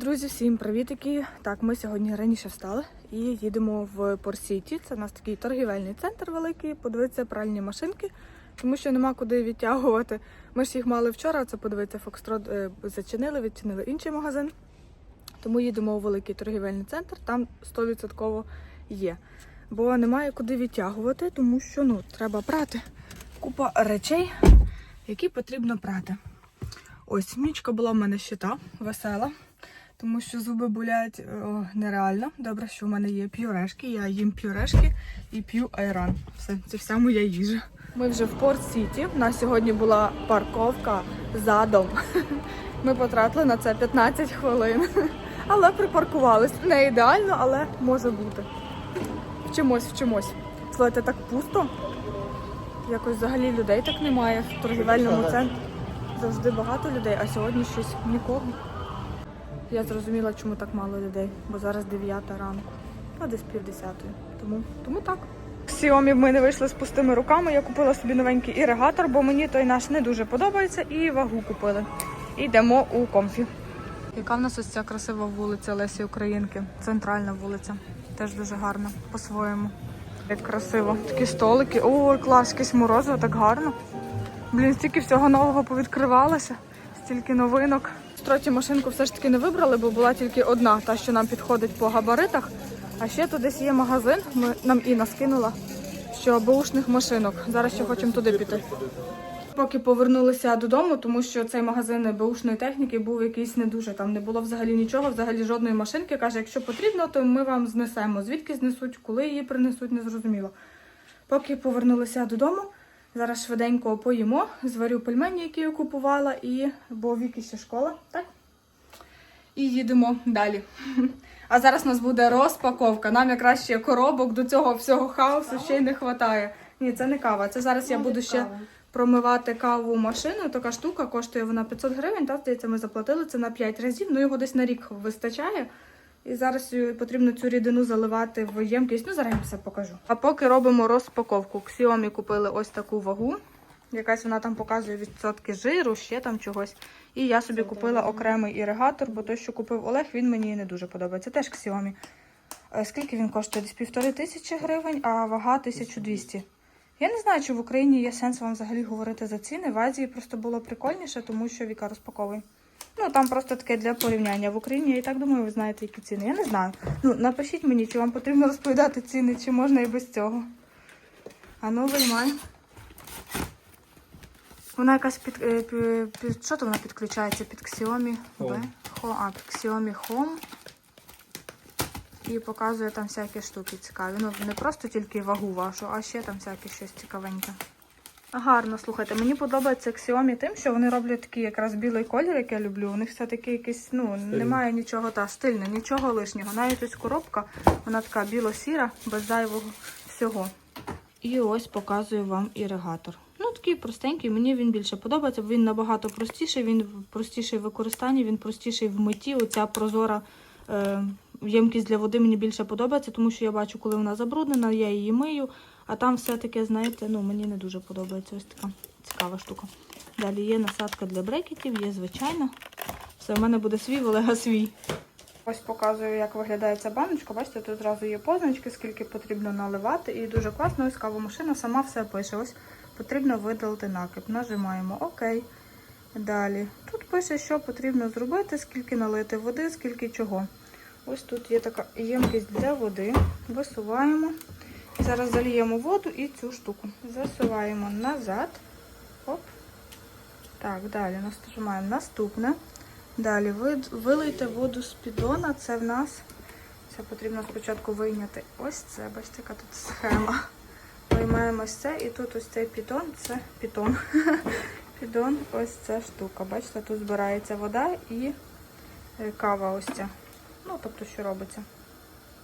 Друзі, всім привітики! Так, ми сьогодні раніше встали і їдемо в Порсіті. Це у нас такий торгівельний центр великий. Подивитися пральні машинки, тому що нема куди відтягувати. Ми ж їх мали вчора. Це подивитися Фокстрот е, зачинили, відчинили інший магазин. Тому їдемо у великий торгівельний центр. Там 100% є. Бо немає куди відтягувати, тому що ну треба прати. Купа речей, які потрібно прати. Ось мічка була в мене щита, весела тому що зуби болять о, нереально. Добре, що в мене є п'юрешки. Я їм п'юрешки і п'ю айран. Все, це вся моя їжа. Ми вже в Порт Сіті. У нас сьогодні була парковка задом. Ми потратили на це 15 хвилин. Але припаркувались. Не ідеально, але може бути. Вчимось, вчимось. Слухайте, так пусто. Якось взагалі людей так немає в торгівельному центрі. Завжди багато людей, а сьогодні щось нікого. Я зрозуміла, чому так мало людей, бо зараз 9 ранку, а десь пів десятої. Тому, тому так. В Xiaomi ми не вийшли з пустими руками. Я купила собі новенький іригатор, бо мені той наш не дуже подобається, і вагу купили. Йдемо у комфі. Яка в нас ось ця красива вулиця Лесі Українки? Центральна вулиця. Теж дуже гарна, по-своєму. Як красиво. Такі столики. Ой, клас, якесь морозиво, так гарно. Блін, стільки всього нового повідкривалося, стільки новинок. Строті машинку все ж таки не вибрали, бо була тільки одна, та, що нам підходить по габаритах. А ще тут десь є магазин, ми, нам Інна скинула, що баушних машинок. Зараз ще хочемо туди піти. Поки повернулися додому, тому що цей магазин баушної техніки був якийсь не дуже. Там не було взагалі нічого, взагалі жодної машинки. Каже, якщо потрібно, то ми вам знесемо. Звідки знесуть, коли її принесуть, не зрозуміло. Поки повернулися додому, зараз швиденько поїмо, зварю пельмені, які я купувала, і бо віки ще школа, так? І їдемо далі. А зараз у нас буде розпаковка. Нам якраз ще коробок до цього всього хаосу ще й не вистачає. Ні, це не кава. Це зараз я буду ще промивати каву машину. Така штука коштує вона 500 гривень. Та здається, ми заплатили це на 5 разів. Ну його десь на рік вистачає. І зараз е, потрібно цю рідину заливати в ємкість. Ну, зараз я все покажу. А поки робимо розпаковку. Xiaomi купили ось таку вагу. Якась вона там показує відсотки жиру, ще там чогось. І я собі купила окремий іригатор, бо той, що купив Олег, він мені не дуже подобається. Теж Xiaomi. Е, Скільки він коштує? Десь півтори тисячі гривень, а вага 1200. Я не знаю, чи в Україні є сенс вам взагалі говорити за ціни. В Азії просто було прикольніше, тому що Віка розпаковує. Ну, там просто таке для порівняння. В Україні я і так думаю, ви знаєте, які ціни. Я не знаю. Ну, напишіть мені, чи вам потрібно розповідати ціни, чи можна і без цього. А ну, виймай. Вона якась під, е, під, що то вона підключається? Під Xiaomi B? Home. Ho, а, під Xiaomi Home. І показує там всякі штуки цікаві. Ну, не просто тільки вагу вашу, а ще там всяке щось цікавеньке. Гарно, слухайте, мені подобається Xiaomi тим, що вони роблять такий якраз білий колір, як я люблю. У них все-таки якийсь, ну, немає нічого та стильно, нічого лишнього. Навіть ось коробка, вона така біло-сіра, без зайвого всього. І ось показую вам іригатор. Ну, такий простенький, мені він більше подобається, бо він набагато простіший, він простіший в використанні, він простіший в митті. Оця прозора е, ємкість для води мені більше подобається, тому що я бачу, коли вона забруднена, я її мию, а там все таке, знаєте, ну, мені не дуже подобається. Ось така цікава штука. Далі є насадка для брекетів, є звичайна. Все, в мене буде свій, Олега свій. Ось показую, як виглядає ця баночка. Бачите, тут зразу є позначки, скільки потрібно наливати. І дуже класно, ось кавомашина сама все пише. Ось потрібно видалити накип. Нажимаємо ОК. Далі. Тут пише, що потрібно зробити, скільки налити води, скільки чого. Ось тут є така ємкість для води. Висуваємо. Зараз зальємо воду і цю штуку. Засуваємо назад. Оп. Так, далі нажимаємо наступне. Далі вилийте воду з піддона. Це в нас. Це потрібно спочатку вийняти ось це. Бачите, яка тут схема. Виймаємо ось це, і тут ось цей піддон, це піддон. Піддон, ось ця штука. Бачите, тут збирається вода і е, кава ось ця. Ну, тобто, що робиться.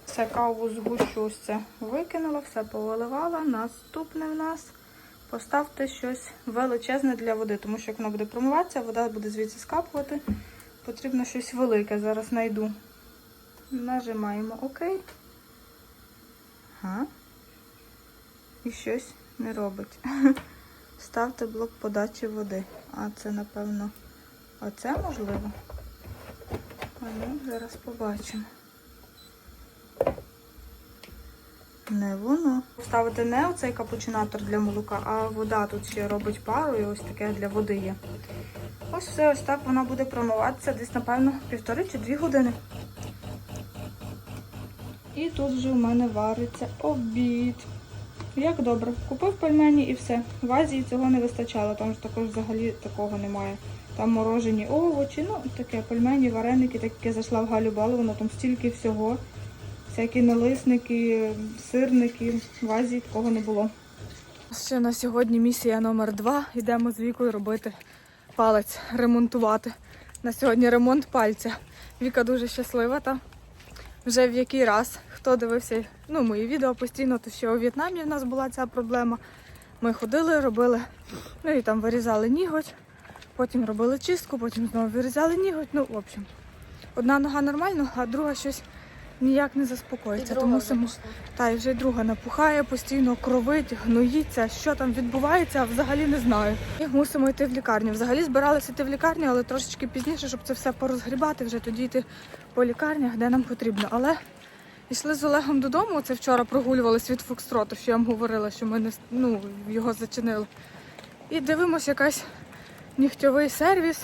Все, каву згущу ось це викинула, все повиливала. Наступне в нас поставте щось величезне для води, тому що як воно буде промиватися, вода буде звідси скапувати. Потрібно щось велике. Зараз знайду. Нажимаємо ОК. Ага. І щось не робить. Ставте блок подачі води. А це, напевно, оце можливо. А Ну, зараз побачимо. Не воно. Ставити не оцей капучинатор для молока, а вода тут ще робить пару і ось таке для води є. Ось все, ось так вона буде промиватися десь, напевно, півтори чи дві години. І тут вже у мене вариться обід. Як добре, купив пельмені і все. В Азії цього не вистачало, там ж також взагалі такого немає. Там морожені овочі, ну таке, пельмені, вареники, так як я зайшла в Галю Баловину, там стільки всього. Всякі налисники, сирники. В Азії такого не було. Ще на сьогодні місія номер два. Йдемо з Вікою робити палець, ремонтувати. На сьогодні ремонт пальця. Віка дуже щаслива та вже в який раз. Хто дивився ну, мої відео постійно, то ще у В'єтнамі в нас була ця проблема. Ми ходили, робили, ну і там вирізали ніготь, потім робили чистку, потім знову вирізали ніготь. Ну, в общем, одна нога нормально, а друга щось ніяк не заспокоїться. І Тому пішла. Та і вже й друга напухає, постійно кровить, гноїться. Що там відбувається, взагалі не знаю. І мусимо йти в лікарню. Взагалі збиралися йти в лікарню, але трошечки пізніше, щоб це все порозгрібати, вже тоді йти по лікарнях, де нам потрібно. Але йшли з Олегом додому. Це вчора прогулювалися від Фокстроту, що я вам говорила, що ми не ну, його зачинили. І дивимося якась нігтьовий сервіс.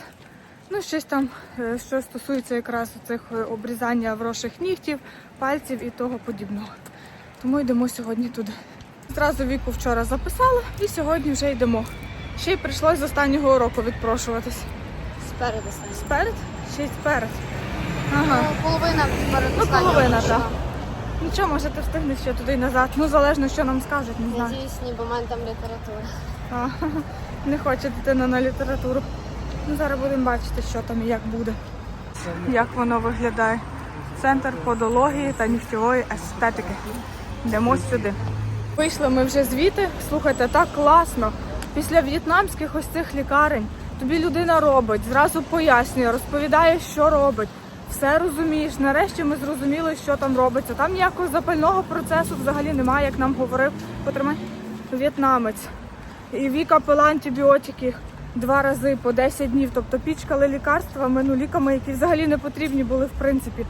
Ну, щось там, е, що стосується якраз цих обрізання вроших нігтів, пальців і того подібного. Тому йдемо сьогодні туди. Зразу віку вчора записали і сьогодні вже йдемо. Ще й прийшлось з останнього уроку відпрошуватись. Спереду саме. Сперед? Ще й сперед. Ага. Ну, половина перед Ну, половина, так. Нічого, може ти встигнеш ще туди і назад. Ну, залежно, що нам скажуть, не знаю. Надіюсь, ніби в мене там література. А, не хоче дитина на літературу. Ну, зараз будемо бачити, що там і як буде. Як воно виглядає. Центр подології та нігтєвої естетики. Йдемо сюди. Вийшли ми вже звідти. Слухайте, так класно. Після в'єтнамських ось цих лікарень тобі людина робить, зразу пояснює, розповідає, що робить. Все розумієш. Нарешті ми зрозуміли, що там робиться. Там ніякого запального процесу взагалі немає, як нам говорив. Потримай в'єтнамець. І Віка пила антибіотики два рази по 10 днів. Тобто пічкали лікарствами, ну ліками, які взагалі не потрібні були в принципі.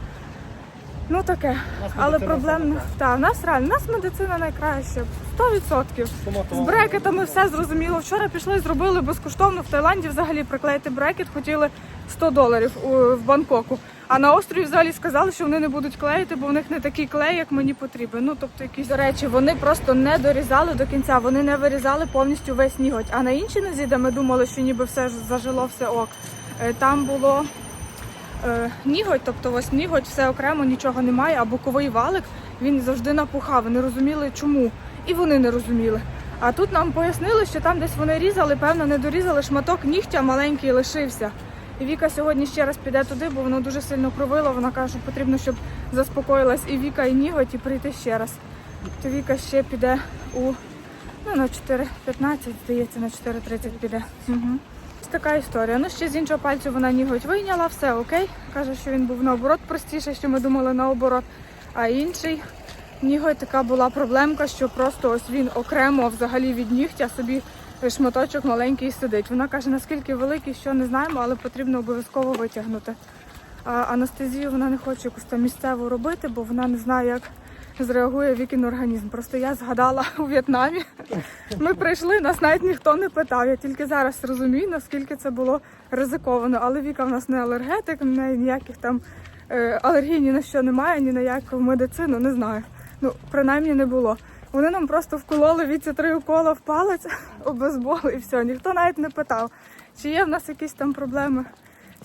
Ну таке. Але проблем не та в нас реально, в нас медицина найкраща. 100%. З брекетами все зрозуміло. Вчора пішли, зробили безкоштовно в Таїланді взагалі приклеїти брекет, хотіли 100 доларів у- в Бангкоку. А на острові взагалі сказали, що вони не будуть клеїти, бо в них не такий клей, як мені потрібен. Ну тобто якісь до речі, вони просто не дорізали до кінця, вони не вирізали повністю весь ніготь. А на іншій нозі, де ми думали, що ніби все зажило, все ок. е, Там було е, ніготь, тобто ось ніготь, все окремо, нічого немає, а боковий валик він завжди напухав. Не розуміли чому. І вони не розуміли. А тут нам пояснили, що там десь вони різали, певно, не дорізали шматок нігтя маленький лишився. І Віка сьогодні ще раз піде туди, бо воно дуже сильно кровило. Вона каже, що потрібно, щоб заспокоїлась і Віка, і ніготь, і прийти ще раз. То Віка ще піде у ну, на 4.15, здається, на 4.30 піде. Угу. Ось така історія. Ну, ще з іншого пальцю вона ніготь вийняла, все окей. Каже, що він був наоборот простіше, що ми думали наоборот. А інший ніготь така була проблемка, що просто ось він окремо взагалі від нігтя собі шматочок маленький сидить. Вона каже, наскільки великий, що не знаємо, але потрібно обов'язково витягнути. А анестезію вона не хоче якусь там місцеву робити, бо вона не знає, як зреагує вікін організм. Просто я згадала у В'єтнамі. Ми прийшли, нас навіть ніхто не питав. Я тільки зараз розумію, наскільки це було ризиковано. Але Віка в нас не алергетик, в неї ніяких там е, алергій ні на що немає, ні на яку медицину, не знаю. Ну, принаймні не було. Вони нам просто вкололи віці три укола в палець, обезболи і все. Ніхто навіть не питав, чи є в нас якісь там проблеми,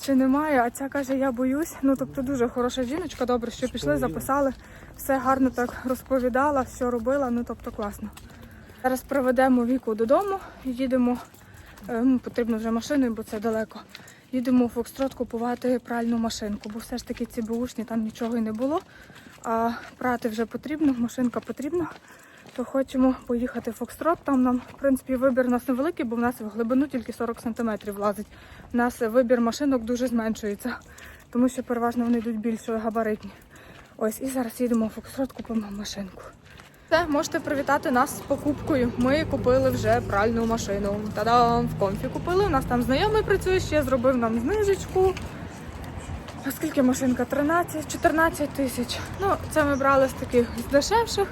чи немає. А ця каже, я боюсь. Ну тобто дуже хороша жіночка, добре, що пішли, записали, все гарно так розповідала, що робила. Ну тобто класно. Зараз проведемо віку додому, їдемо. е, ну, Потрібно вже машиною, бо це далеко. Їдемо у Фокстрот купувати пральну машинку, бо все ж таки ці бушні там нічого і не було. А прати вже потрібно, машинка потрібна. То хочемо поїхати в Фокстрот. Там нам, в принципі, вибір у нас невеликий, бо в нас в глибину тільки 40 см влазить. У нас вибір машинок дуже зменшується, тому що переважно вони йдуть більш габаритні. Ось, і зараз їдемо в Фокстрот, купимо машинку. Все, можете привітати нас з покупкою. Ми купили вже пральну машину. Та-дам! В комфі купили. У нас там знайомий працює, ще зробив нам знижечку. А скільки машинка? 13, 14 тисяч. Ну, це ми брали з таких з дешевших.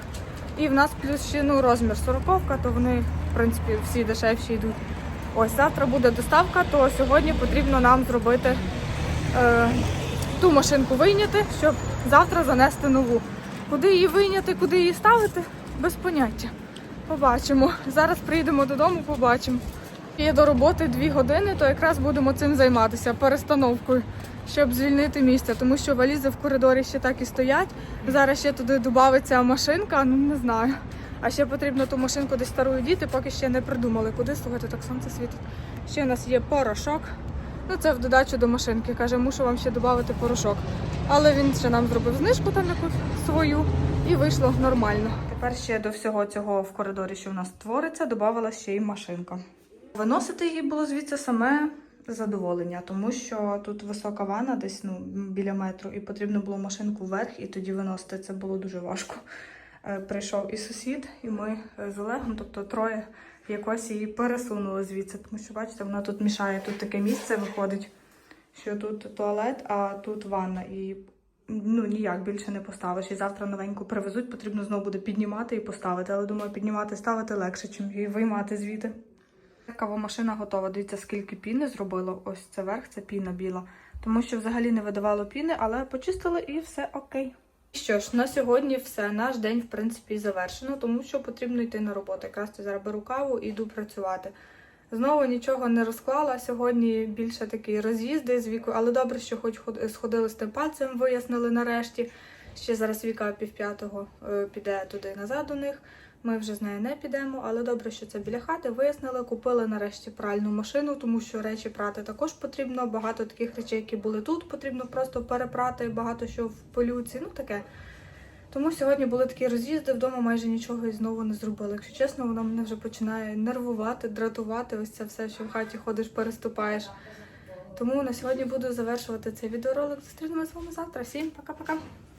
І в нас плюс ще ну, розмір 40, то вони, в принципі, всі дешевші йдуть. Ось завтра буде доставка, то сьогодні потрібно нам зробити е, ту машинку вийняти, щоб завтра занести нову. Куди її вийняти, куди її ставити, без поняття. Побачимо. Зараз приїдемо додому, побачимо. Є до роботи дві години, то якраз будемо цим займатися перестановкою, щоб звільнити місце, тому що валізи в коридорі ще так і стоять. Зараз ще туди додається машинка, ну не знаю. А ще потрібно ту машинку десь стару діти, поки ще не придумали, куди слухати, так сонце світить. Ще у нас є порошок. Ну це в додачу до машинки. Каже, мушу вам ще додати порошок. Але він ще нам зробив знижку там якусь свою і вийшло нормально. Тепер ще до всього цього в коридорі, що в нас твориться, додавала ще й машинка. Виносити її було звідси саме задоволення, тому що тут висока ванна, десь ну, біля метру, і потрібно було машинку вверх, і тоді виносити це було дуже важко. Е, Прийшов і сусід, і ми е, з Олегом, тобто троє, якось її пересунули звідси, тому що, бачите, вона тут мішає, тут таке місце виходить, що тут туалет, а тут ванна. І ну ніяк більше не поставиш. І завтра новеньку привезуть, потрібно знову буде піднімати і поставити. Але думаю, піднімати ставити легше, чим її виймати звідти. Кавомашина готова. Дивіться, скільки піни зробило. Ось це верх, це піна біла. Тому що взагалі не видавало піни, але почистили і все окей. Що ж, на сьогодні все. Наш день, в принципі, завершено, тому що потрібно йти на роботу. Якраз я зараз беру каву і йду працювати. Знову нічого не розклала. Сьогодні більше такі роз'їзди з вікою, але добре, що хоч сходили з тим пальцем, вияснили нарешті. Ще зараз Віка півп'ятого е, піде туди назад до них. Ми вже з нею не підемо, але добре, що це біля хати. Вияснили, купили нарешті пральну машину, тому що речі прати також потрібно. Багато таких речей, які були тут, потрібно просто перепрати, багато що в пилюці, ну таке. Тому сьогодні були такі роз'їзди, вдома майже нічого і знову не зробили. Якщо чесно, воно мене вже починає нервувати, дратувати. Ось це все, що в хаті ходиш, переступаєш. Тому на сьогодні буду завершувати цей відеоролик. Зустрінемося з вами завтра. Всім пока-пока.